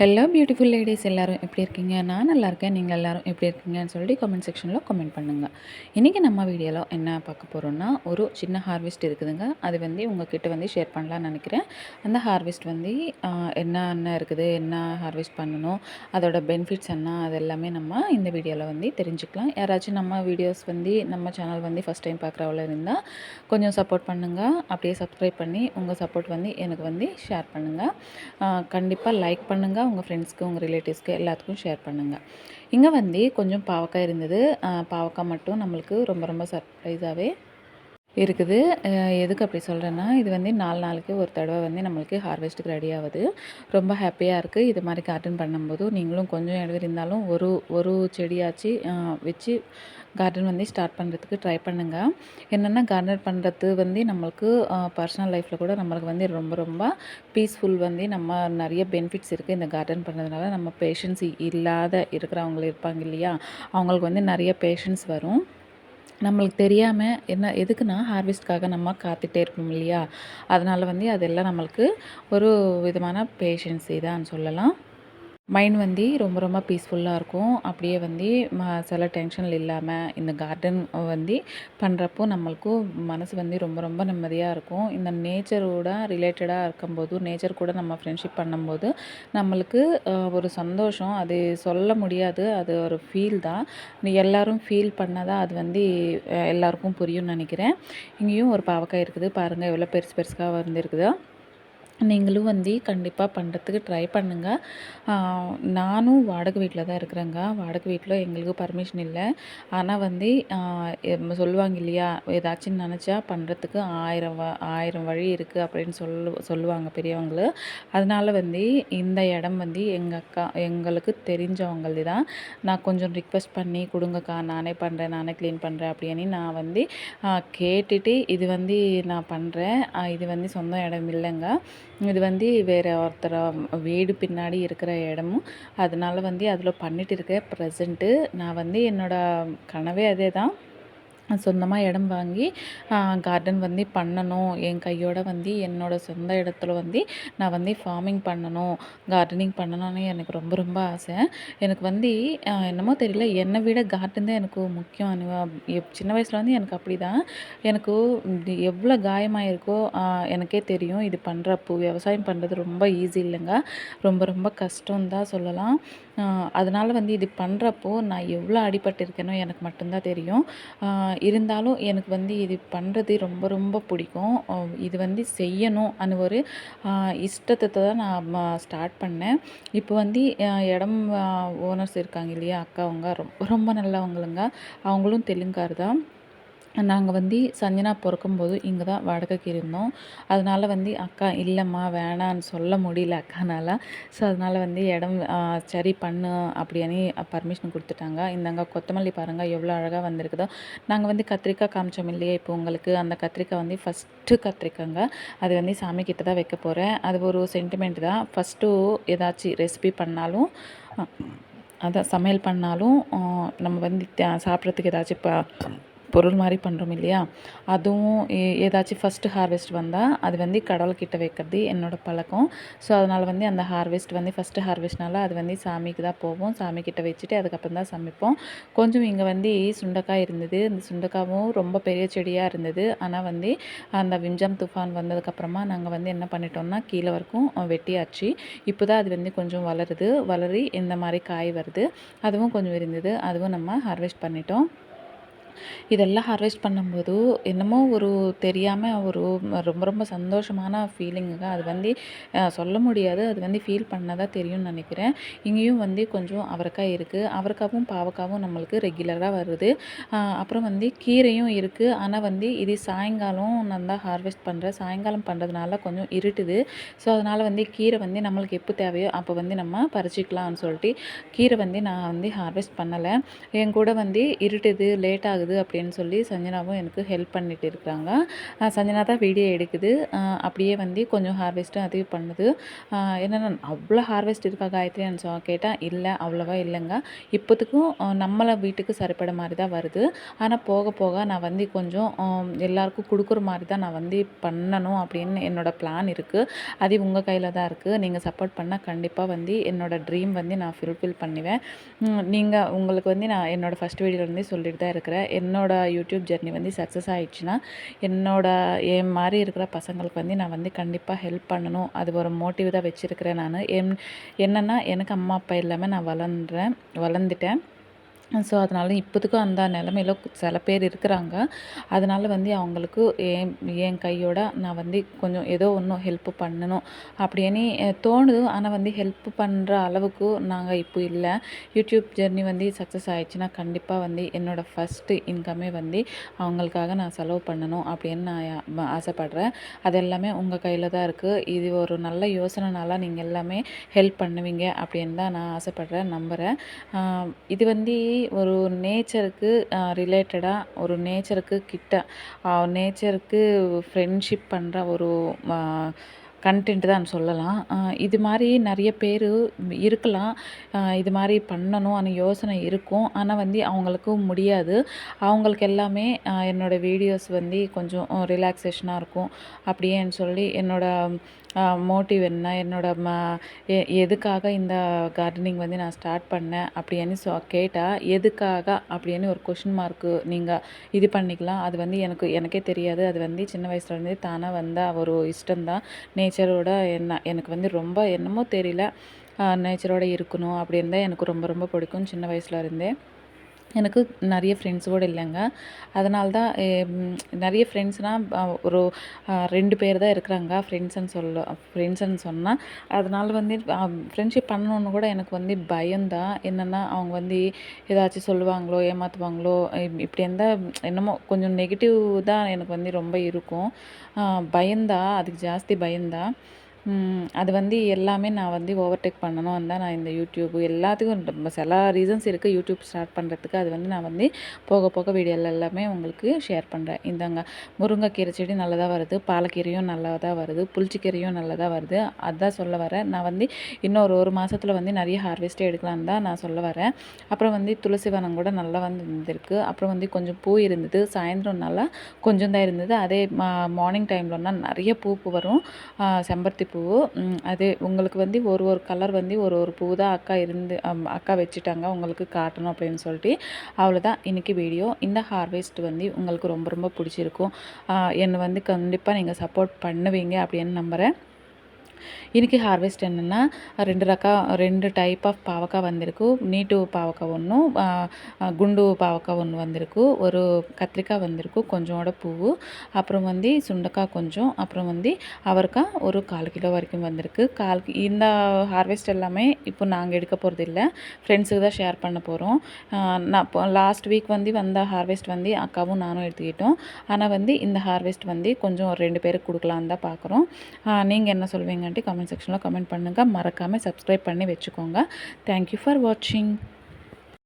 Hello beautiful ladies எல்லோரும் எப்படி இருக்கீங்க? நான் நல்லா இருக்கேன். நீங்கள் எல்லோரும் எப்படி இருக்கீங்கன்னு சொல்லிட்டு கமெண்ட் செக்ஷனில் கமெண்ட் பண்ணுங்கள் இன்றைக்கி நம்ம வீடியோவில் என்ன பார்க்க போகிறோன்னா ஒரு சின்ன ஹார்வெஸ்ட் இருக்குதுங்க. அது வந்து உங்ககிட்ட வந்து ஷேர் பண்ணலான்னு நினைக்கிறேன். அந்த ஹார்வெஸ்ட் வந்து என்ன என்ன இருக்குது? என்ன ஹார்வெஸ்ட் பண்ணணும்? அதோட பெனிஃபிட்ஸ் என்ன? அது எல்லாமே நம்ம இந்த வீடியோவில் வந்து தெரிஞ்சுக்கலாம். யாராச்சும் நம்ம வீடியோஸ் வந்து நம்ம சேனல் வந்து ஃபஸ்ட் டைம் பார்க்குறவள இருந்தால் கொஞ்சம் சப்போர்ட் பண்ணுங்கள் அப்படியே சப்ஸ்கிரைப் பண்ணி உங்கள் சப்போர்ட் வந்து எனக்கு வந்து ஷேர் பண்ணுங்கள் கண்டிப்பாக லைக் பண்ணுங்கள் உங்கள் ஃப்ரெண்ட்ஸ்க்கு உங்கள் ரிலேட்டிவ்ஸ்க்கு எல்லாத்துக்கும் ஷேர் பண்ணுங்கள் இங்கே வந்து கொஞ்சம் பாவக்காய் இருந்தது. பாவக்காய் மட்டும் நம்மளுக்கு ரொம்ப ரொம்ப சர்ப்ரைஸாகவே இருக்குது. எதுக்கு அப்படி சொல்கிறேன்னா இது வந்து நாலு நாளுக்கு ஒரு தடவை வந்து நம்மளுக்கு ஹார்வெஸ்ட்டுக்கு ரெடி ஆகுது. ரொம்ப ஹாப்பியாக இருக்குது இது மாதிரி கார்டன் பண்ணும்போது நீங்களும் கொஞ்சம் இடம் இருந்தாலும் ஒரு ஒரு செடியாச்சு வச்சு கார்டன் வந்து ஸ்டார்ட் பண்ணுறதுக்கு ட்ரை பண்ணுங்கள் என்னென்னா கார்டன் பண்ணுறது வந்து நம்மளுக்கு பர்சனல் லைஃப்பில் கூட நம்மளுக்கு வந்து ரொம்ப ரொம்ப பீஸ்ஃபுல் வந்து நம்ம நிறைய பெனிஃபிட்ஸ் இருக்குது இந்த கார்டன் பண்ணுறதுனால நம்ம பேஷன்ஸ் இல்லாத இருக்கிறவங்க இருப்பாங்க இல்லையா? அவங்களுக்கு வந்து நிறைய பேஷன்ஸ் வரும். நம்மளுக்கு தெரியாமல் என்ன எதுக்குன்னா ஹார்வெஸ்ட்காக நம்ம காத்துட்டே இருக்கணும் இல்லையா? அதனால் வந்து அதெல்லாம் நம்மளுக்கு ஒரு விதமான பேஷன்ஸி தான் சொல்லலாம். மைண்ட் வந்து ரொம்ப ரொம்ப பீஸ்ஃபுல்லாக இருக்கும். அப்படியே வந்து ம சில டென்ஷன் இல்லாமல் இந்த கார்டன் வந்து பண்ணுறப்போ நம்மளுக்கும் மனசு வந்து ரொம்ப ரொம்ப நிம்மதியாக இருக்கும். இந்த நேச்சரோட ரிலேட்டடாக இருக்கும்போது நேச்சர் கூட நம்ம ஃப்ரெண்ட்ஷிப் பண்ணும்போது நம்மளுக்கு ஒரு சந்தோஷம். அது சொல்ல முடியாது. அது ஒரு ஃபீல் தான். எல்லோரும் ஃபீல் பண்ணால் தான் அது வந்து எல்லாருக்கும் புரியும்னு நினைக்கிறேன். இங்கேயும் ஒரு பாவக்காய் இருக்குது. பாருங்கள் எவ்வளோ பெருசு பெருசாக வந்துருக்குதோ நீங்களும் வந்து கண்டிப்பாக பண்ணுறதுக்கு ட்ரை பண்ணுங்கள் நானும் வாடகை வீட்டில் தான் இருக்கிறேங்க. வாடகை வீட்டில் எங்களுக்கு பர்மிஷன் இல்லை. ஆனால் வந்து சொல்லுவாங்க இல்லையா? ஏதாச்சும் நினச்சா பண்ணுறதுக்கு ஆயிரம் வ ஆயிரம் வழி இருக்குது அப்படின்னு சொல்லு சொல்லுவாங்க பெரியவங்கள. அதனால் வந்து இந்த இடம் வந்து எங்கள் அக்கா எங்களுக்கு தெரிஞ்சவங்களது தான். நான் கொஞ்சம் ரிக்வெஸ்ட் பண்ணி கொடுங்கக்கா நானே பண்ணுறேன் நானே க்ளீன் பண்ணுறேன் அப்படின்னு நான் வந்து கேட்டுட்டு இது வந்து நான் பண்ணுறேன் இது வந்து சொந்த இடம் இல்லைங்க. இது வந்து வேறு ஒருத்தர் வீடு பின்னாடி இருக்கிற இடமும். அதனால வந்து அதில் பண்ணிட்டு இருக்கேன். ப்ரெசண்ட்டு நான் வந்து என்னோடய கனவே அதே தான் சொந்தமாக இடம் வாங்கி கார்டன் வந்து பண்ணணும். என் கையோட வந்து என்னோடய சொந்த இடத்துல வந்து நான் வந்து ஃபார்மிங் பண்ணணும் கார்டனிங் பண்ணணும்னு எனக்கு ரொம்ப ரொம்ப ஆசை. எனக்கு வந்து என்னமோ தெரியல என்னை விட கார்டன் தான் எனக்கு முக்கியம். சின்ன வயசில் வந்து எனக்கு அப்படி தான் எனக்கு எவ்வளோ காயமாயிருக்கோ எனக்கே தெரியும். இது பண்ணுறப்போ விவசாயம் பண்ணுறது ரொம்ப ஈஸி இல்லைங்க. ரொம்ப ரொம்ப கஷ்டம் தான் சொல்லலாம். அதனால் வந்து இது பண்ணுறப்போ நான் எவ்வளோ அடிபட்டிருக்கேனோ எனக்கு மட்டும்தான் தெரியும். இருந்தாலும் எனக்கு வந்து இது பண்ணுறது ரொம்ப ரொம்ப பிடிக்கும். இது வந்து செய்யணும் அந்த ஒரு இஷ்டத்தை தான் நான் ஸ்டார்ட் பண்ணேன். இப்போ வந்து இடம் ஓனர்ஸ் இருக்காங்க இல்லையா அக்காவங்க ரொம்ப ரொம்ப நல்லவங்களுங்க. அவங்களும் தெலுங்கார் தான். நாங்கள் வந்து சஞ்சனா பிறக்கும்போது இங்கே தான் வாடகைக்கு இருந்தோம். அதனால் வந்து அக்கா இல்லைம்மா வேணான்னு சொல்ல முடியல அக்கானால். ஸோ அதனால் வந்து இடம் சரி பண்ணு அப்படின்னு பர்மிஷன் கொடுத்துட்டாங்க. இந்தாங்க கொத்தமல்லி பாருங்கள் எவ்வளோ அழகாக வந்திருக்குதோ. நாங்கள் வந்து கத்திரிக்காய் காமிச்சோம் இல்லையா இப்போ உங்களுக்கு? அந்த கத்திரிக்காய் வந்து ஃபஸ்ட்டு கத்திரிக்காங்க. அது வந்து சாமி கிட்ட தான் வைக்க போகிறேன் அது ஒரு சென்டிமெண்ட் தான். ஃபஸ்ட்டு ஏதாச்சும் ரெசிபி பண்ணாலும் அதான் சமையல் பண்ணாலும் நம்ம வந்து சாப்பிட்றதுக்கு ஏதாச்சும் இப்போ பொருள் மாதிரி பண்ணுறோம் இல்லையா? அதுவும் ஏதாச்சும் ஃபஸ்ட்டு ஹார்வெஸ்ட் வந்தால் அது வந்து கடவுள்கிட்ட வைக்கிறது என்னோடய பழக்கம். ஸோ அதனால் வந்து அந்த ஹார்வெஸ்ட் வந்து ஃபஸ்ட்டு ஹார்வெஸ்ட்னால அது வந்து சாமிக்கு தான் போவோம். சாமிக்கிட்ட வச்சுட்டு அதுக்கப்புறம் தான் சமைப்போம். கொஞ்சம் இங்கே வந்து சுண்டக்காய் இருந்தது. அந்த சுண்டக்காவும் ரொம்ப பெரிய செடியாக இருந்தது. ஆனால் வந்து அந்த விஞ்சம் துஃபான் வந்ததுக்கப்புறமா நாங்கள் வந்து என்ன பண்ணிட்டோம்னா கீழே வரைக்கும் வெட்டியாச்சு. இப்போ தான் அது வந்து கொஞ்சம் வளருது. வளரி இந்த மாதிரி காய் வருது. அதுவும் கொஞ்சம் இருந்தது. அதுவும் நம்ம ஹார்வெஸ்ட் பண்ணிட்டோம். இதெல்லாம் ஹார்வெஸ்ட் பண்ணும்போது என்னமோ ஒரு தெரியாமல் ஒரு ரொம்ப ரொம்ப சந்தோஷமான ஃபீலிங்குங்க அது வந்து சொல்ல முடியாது. அது வந்து ஃபீல் பண்ணால் தான் தெரியும்னு நினைக்கிறேன். இங்கேயும் வந்து கொஞ்சம் அவரைக்காய் இருக்குது அவரைக்காவும் பாவக்காவும் நம்மளுக்கு ரெகுலராக வருது. அப்புறம் வந்து கீரையும் இருக்குது ஆனால் வந்து இது சாயங்காலம் நான் தான் ஹார்வெஸ்ட் பண்ணுறேன் சாயங்காலம் பண்ணுறதுனால கொஞ்சம் இருட்டுது. ஸோ அதனால் வந்து கீரை வந்து நம்மளுக்கு எப்போ தேவையோ அப்போ வந்து நம்ம பறிச்சிக்கலாம்னு சொல்லிட்டு கீரை வந்து நான் வந்து ஹார்வெஸ்ட் பண்ணலை. என் கூட வந்து இருட்டுது லேட் ஆகுது. ஆகுது அப்படின்னு சொல்லி சஞ்சனாவும் எனக்கு ஹெல்ப் பண்ணிட்டு இருக்கிறாங்க சஞ்சனா தான் வீடியோ எடுக்குது. அப்படியே வந்து கொஞ்சம் ஹார்வெஸ்ட்டும் அதுவும் பண்ணுது. என்னென்ன அவ்வளோ ஹார்வெஸ்ட் இருக்கா காயத்ரி சொ கேட்டால் இல்லை அவ்வளோவா இல்லைங்க. இப்போத்துக்கும் நம்மளை வீட்டுக்கு சரிப்பட மாதிரி தான் வருது. ஆனால் போக போக நான் வந்து கொஞ்சம் எல்லாருக்கும் கொடுக்குற மாதிரி தான் நான் வந்து பண்ணணும் அப்படின்னு என்னோடய பிளான் இருக்குது அது உங்கள் கையில் தான் இருக்குது நீங்கள் சப்போர்ட் பண்ணால் கண்டிப்பாக வந்து என்னோடய ட்ரீம் வந்து நான் ஃபில்ஃபில் பண்ணுவேன். நீங்கள் உங்களுக்கு வந்து நான் என்னோடய ஃபஸ்ட் வீடியோலேருந்தே சொல்லிட்டு தான் இருக்கிறேன். என்னோடய யூடியூப் ஜெர்னி வந்து சக்ஸஸ் ஆகிடுச்சுன்னா என்னோட என் மாதிரி இருக்கிற பசங்களுக்கு வந்து நான் வந்து கண்டிப்பாக ஹெல்ப் பண்ணணும். அது ஒரு மோட்டிவ் தான் வச்சுருக்கிறேன் நான். என் என்னென்னா எனக்கு அம்மா அப்பா இல்லாமல் நான் வளர்ந்துறேன் வளர்ந்துட்டேன். ஸோ அதனால் இப்போதுக்கும் அந்த நிலமையில சில பேர் இருக்கிறாங்க. அதனால் வந்து அவங்களுக்கு என் என் கையோட நான் வந்து கொஞ்சம் ஏதோ ஒன்றும் ஹெல்ப் பண்ணணும் அப்படின்னு தோணுது. ஆனால் வந்து ஹெல்ப் பண்ணுற அளவுக்கு நாங்கள் இப்போ இல்லை. யூடியூப் ஜெர்னி வந்து சக்ஸஸ் ஆயிடுச்சுன்னா கண்டிப்பாக வந்து என்னோடய ஃபஸ்ட்டு இன்கமே வந்து அவங்களுக்காக நான் செலவு பண்ணணும் அப்படின்னு நான் ஆசைப்பட்றேன். அது எல்லாமே உங்கள் கையில் தான் இருக்குது இது ஒரு நல்ல யோசனைனால நீங்கள் எல்லாமே ஹெல்ப் பண்ணுவீங்க அப்படின்னு தான் நான் ஆசைப்பட்றேன் நம்புகிறேன் இது வந்து ஒரு நேச்சருக்கு ரிலேட்டடாக ஒரு நேச்சருக்கு கிட்ட நேச்சருக்கு ஃப்ரெண்ட்ஷிப் பண்ணுற ஒரு கண்டென்ட் தான் சொல்லலாம். இது மாதிரி நிறைய பேர் இருக்கலாம். இது மாதிரி பண்ணணும் ஆனால் யோசனை இருக்கும். ஆனால் வந்து அவங்களுக்கு முடியாது. அவங்களுக்கு எல்லாமே என்னோடய வீடியோஸ் வந்து கொஞ்சம் ரிலாக்ஸேஷனாக இருக்கும். அப்படியேன்னு சொல்லி என்னோடய மோட்டிவ் என்ன? என்னோட ம எ எதுக்காக இந்த கார்டனிங் வந்து நான் ஸ்டார்ட் பண்ணேன் அப்படின்னு சொ கேட்டால் எதுக்காக அப்படின்னு ஒரு கொஷின் மார்க்கு நீங்கள் இது பண்ணிக்கலாம். அது வந்து எனக்கு எனக்கே தெரியாது. அது வந்து சின்ன வயசுலேருந்தே தானாக வந்த ஒரு இஷ்டம்தான். நேச்சரோட என்ன எனக்கு வந்து ரொம்ப என்னமோ தெரியல. நேச்சரோட இருக்கணும் அப்படின்னு தான் எனக்கு ரொம்ப ரொம்ப பிடிக்கும் சின்ன வயசுல இருந்தே. எனக்கு நிறைய ஃப்ரெண்ட்ஸ் கூட இல்லைங்க. அதனால தான் நிறைய ஃப்ரெண்ட்ஸ்னால் ஒரு ரெண்டு பேர் தான் இருக்கிறாங்க ஃப்ரெண்ட்ஸுன்னு சொல்ல ஃப்ரெண்ட்ஸுன்னு சொன்னால் அதனால வந்து ஃப்ரெண்ட்ஷிப் பண்ணணுன்னு கூட எனக்கு வந்து பயம்தான். என்னென்னா அவங்க வந்து ஏதாச்சும் சொல்லுவாங்களோ ஏமாற்றுவாங்களோ இப்படி இருந்தால் என்னமோ கொஞ்சம் நெகட்டிவ் தான் எனக்கு வந்து ரொம்ப இருக்கும். பயந்தா அதுக்கு ஜாஸ்தி பயந்தா அது வந்து எல்லாமே நான் வந்து ஓவர்டேக் பண்ணணும். தான் நான் இந்த யூடியூப் எல்லாத்துக்கும் சில ரீசன்ஸ் இருக்குது யூடியூப் ஸ்டார்ட் பண்ணுறதுக்கு அது வந்து நான் வந்து போக போக வீடியோவில் எல்லாமே உங்களுக்கு ஷேர் பண்ணுறேன் இந்தாங்க முருங்கைக்கீரை செடி நல்லதாக வருது. பாலக்கீரையும் நல்லதாக வருது. புளிச்சிக்கீரையும் நல்லதாக வருது. அதுதான் சொல்ல வரேன். நான் வந்து இன்னொரு ஒரு மாதத்தில் வந்து நிறைய ஹார்வெஸ்ட்டே எடுக்கலான்னு தான் நான் சொல்ல வரேன். அப்புறம் வந்து துளசி வனம் கூட நல்லா வந்து இருந்திருக்கு அப்புறம் வந்து கொஞ்சம் பூ இருந்தது. சாயந்தரம் நல்லா கொஞ்சம் தான் இருந்தது. அதே மார்னிங் டைம்லன்னா நிறைய பூ பூ வரும் செம்பருத்தி பூ பூ அது உங்களுக்கு வந்து ஒரு ஒரு கலர் வந்து ஒரு ஒரு பூ தான் அக்கா இருந்து அக்கா வச்சுட்டாங்க உங்களுக்கு காட்டணும் அப்படின்னு சொல்லிட்டு அவ்வளோதான் இன்றைக்கி வீடியோ இந்த ஹார்வெஸ்ட் வந்து உங்களுக்கு ரொம்ப ரொம்ப பிடிச்சிருக்கும். என்னை வந்து கண்டிப்பாக நீங்கள் சப்போர்ட் பண்ணுவீங்க அப்படின்னு நம்புகிறேன் இன்றைக்கி ஹார்வெஸ்ட் என்னென்னா ரெண்டு ரக ரெண்டு டைப் ஆஃப் பாவக்காய் வந்திருக்கு. நீட்டு பாவக்காய் ஒன்றும் குண்டு பாவக்காய் ஒன்று வந்திருக்கு. ஒரு கத்திரிக்காய் வந்திருக்கு கொஞ்சோட பூவு. அப்புறம் வந்து சுண்டக்காய் கொஞ்சம். அப்புறம் வந்து அவருக்காய் ஒரு கால் கிலோ வரைக்கும் வந்திருக்கு. கால் இந்த ஹார்வெஸ்ட் எல்லாமே இப்போ நாங்கள் எடுக்க போகிறது இல்லை ஃப்ரெண்ட்ஸுக்கு தான் ஷேர் பண்ண போகிறோம் நான் லாஸ்ட் வீக் வந்து வந்த ஹார்வெஸ்ட் வந்து அக்காவும் நானும் எடுத்துக்கிட்டோம். ஆனால் வந்து இந்த ஹார்வெஸ்ட் வந்து கொஞ்சம் ரெண்டு பேருக்கு கொடுக்கலான்னு தான் பார்க்குறோம். நீங்கள் என்ன சொல்வீங்க? சொல்வீங்கன்ட்டு கமெண்ட் செக்ஷனில் கமெண்ட் பண்ணுங்கள் மறக்காமல் சப்ஸ்கிரைப் பண்ணி வச்சுக்கோங்க தேங்க்யூ ஃபார் வாட்சிங்